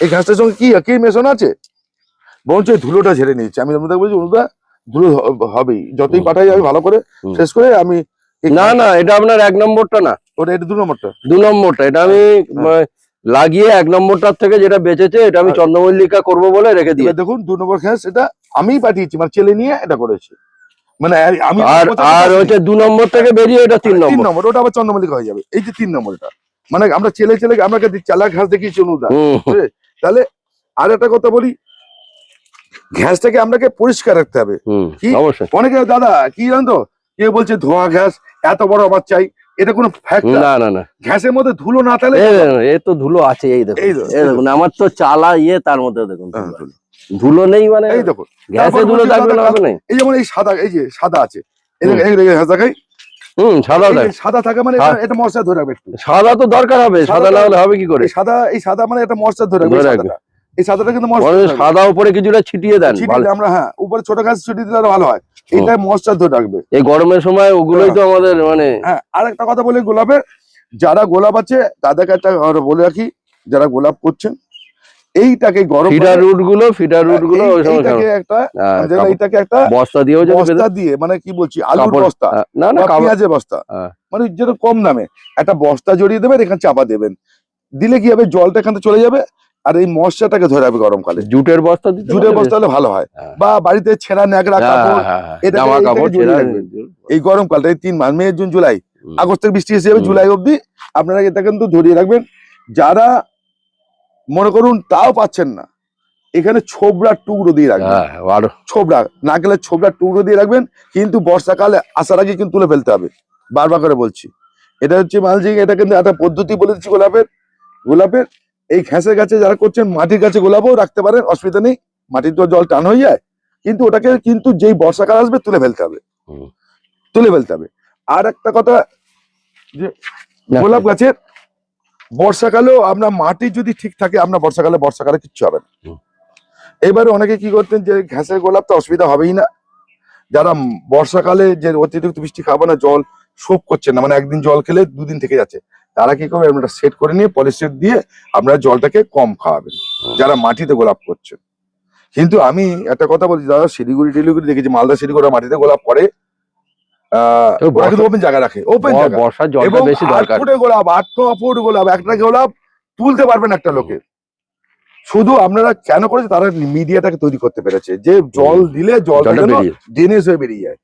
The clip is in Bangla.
এই ঘাসটার সঙ্গে কি কি মেশানো আছে? বরঞ্চ ধুলোটা ঝেড়ে নিয়েছে। আমি আপনাদের বলছি অনুদা ধুলো হবেই। যতই পাঠাই আমি ভালো করে শেষ করে আমি না না এটা আপনার এক নম্বরটা না। ওটা এটা দু নম্বরটা। দু নম্বরটা। এটা আমি হ্যাঁ। লাগিয়ে এক নম্বরটার থেকে যেটা বেঁচেছে এটা আমি চন্দ্রমল্লিকা করব বলে রেখে দিই দেখুন দু নম্বর ঘাস এটা আমিই পাঠিয়েছি মানে ছেলে নিয়ে এটা করেছি। মানে আমি আর আর। হচ্ছে দু নম্বর থেকে বেরিয়ে এটা তিন তিন নম্বর। নম্বর ওটা আবার চন্দ্রমল্লিকা হয়ে যাবে। এই যে তিন নম্বরটা। মানে আমরা ছেলে ছেলে আমাকে চালা ঘাস দেখিয়েছি অনুদা? তাহলে আর একটা কথা বলি। ঘাসটাকে আপনাকে পরিষ্কার রাখতে হবে। কি? অনেকে দাদা কি জানো তো? কেউ বলছে ধোয়া ঘাস এত বড় আমার চাই এটা কোনো ফ্যাক্ট না। না না মধ্যে ধুলো না তাহলে এ তো ধুলো আছে এই দেখুন এই দেখুন, আমার তো চালা ইয়ে তার মধ্যে দেখুন হ্যাঁ, ধুলো। নেই মানে? এই দেখো গ্যাসে ধুলো থাকবে না হবে নেই এই যেমন এই সাদা এই যে সাদা আছে এই দেখো, এই দেখো, এই ঘাস দেখাই। হুম সাদা সাদা থাকে মানে হ্যাঁ। এটা- মশলা ধরে রাখবে সাদা তো দরকার হবে সাদা না হলে হবে কি করে? সাদা এই সাদা মানে এটা মশলা ধরে রাখবে এই সাদাটা। কিন্তু সাদা উপরে কিছুটা ছিটিয়ে দেন আমরা হ্যাঁ উপরে ছোট ঘাস ছিটিয়ে দিলে ভালো হয়। এটা মশলা ধরে রাখবে। এই গরমের সময় ওগুলোই তো আমাদের মানে হ্যাঁ আর একটা কথা বলি গোলাপের। যারা গোলাপ আছে তাদেরকে একটা বলে রাখি যারা গোলাপ করছেন এইটাকে গরম ফিডার রুটগুলো ফিডার রুটগুলো এইটাকে একটা হ্যাঁ, এইটাকে একটা বস্তা দিয়েও বস্তা দিয়ে মানে কি বলছি আলুর বস্তা হ্যাঁ, না না পেঁয়াজের বস্তা। হ্যাঁ। মানে যেটা কম দামে। একটা বস্তা জড়িয়ে দেবেন এখানে চাপা দেবেন। দিলে কি হবে জলটা এখান চলে যাবে আর এই মশলাটাকে ধরে যাবে গরমকালে। জুটের বস্তা জুটের বস্তা হলে ভালো হয়। হ্যাঁ। বা বাড়িতে ছেঁড়া ন্যাকড়া হ্যাঁ, কাপড় হ্যাঁ, হ্যাঁ। এই গরমকালটা এই তিন মাস মে জুন জুলাই। আগস্ট থেকে বৃষ্টি এসে যাবে জুলাই অবধি। আপনারা এটা কিন্তু ধরিয়ে রাখবেন। যারা মনে করুন তাও পাচ্ছেন না। এখানে ছোবড়ার টুকরো দিয়ে রাখবেন। হ্যাঁ, ছোবড়া না গেলে ছোবড়ার টুকরো দিয়ে রাখবেন কিন্তু বর্ষাকালে আসার আগে কিন্তু তুলে ফেলতে হবে। বারবার করে বলছি। এটা হচ্ছে মালজিং এটা কিন্তু একটা পদ্ধতি বলে দিচ্ছি গোলাপের। গোলাপের এই ঘ্যাসের গাছে যারা করছেন মাটির গাছে গোলাপও রাখতে পারেন অসুবিধা নেই। মাটির তো জল টান হয়ে যায় কিন্তু ওটাকে কিন্তু যেই বর্ষাকাল আসবে তুলে ফেলতে হবে। তুলে ফেলতে হবে। আর একটা কথা যে গোলাপ গাছের বর্ষাকালেও আপনার মাটি যদি ঠিক থাকে আপনার বর্ষাকালে বর্ষাকালে কিচ্ছু হবে না। এবারে অনেকে কি করতেন যে ঘাসের গোলাপ তো অসুবিধা হবেই না। যারা বর্ষাকালে যে অতিরিক্ত বৃষ্টি খাবে না জল শোপ করছে না মানে একদিন জল খেলে দুদিন থেকে যাচ্ছে তারা কি করবে? আপনারা সেট করে নিয়ে পলিসেট দিয়ে আপনারা জলটাকে কম খাওয়াবেন যারা মাটিতে গোলাপ করছেন কিন্তু আমি একটা কথা বলছি দাদা শিলিগুড়ি টিলিগুড়ি দেখেছি মালদা শিলিগুড়ি মাটিতে গোলাপ করে। ওরা কিন্তু ওপেন জায়গা রাখে ওপেন জায়গা। বর্ষার জলটা বেশি দরকার। ফুটে গোলাপ আট ন ফুট গোলাপ একটা গোলাপ তুলতে পারবেন একটা লোকে। শুধু আপনারা কেন করেছে? তারা মিডিয়াটাকে তৈরি করতে পেরেছে। যে জল দিলে জল ড্রেনেজ হয়ে বেরিয়ে যায়।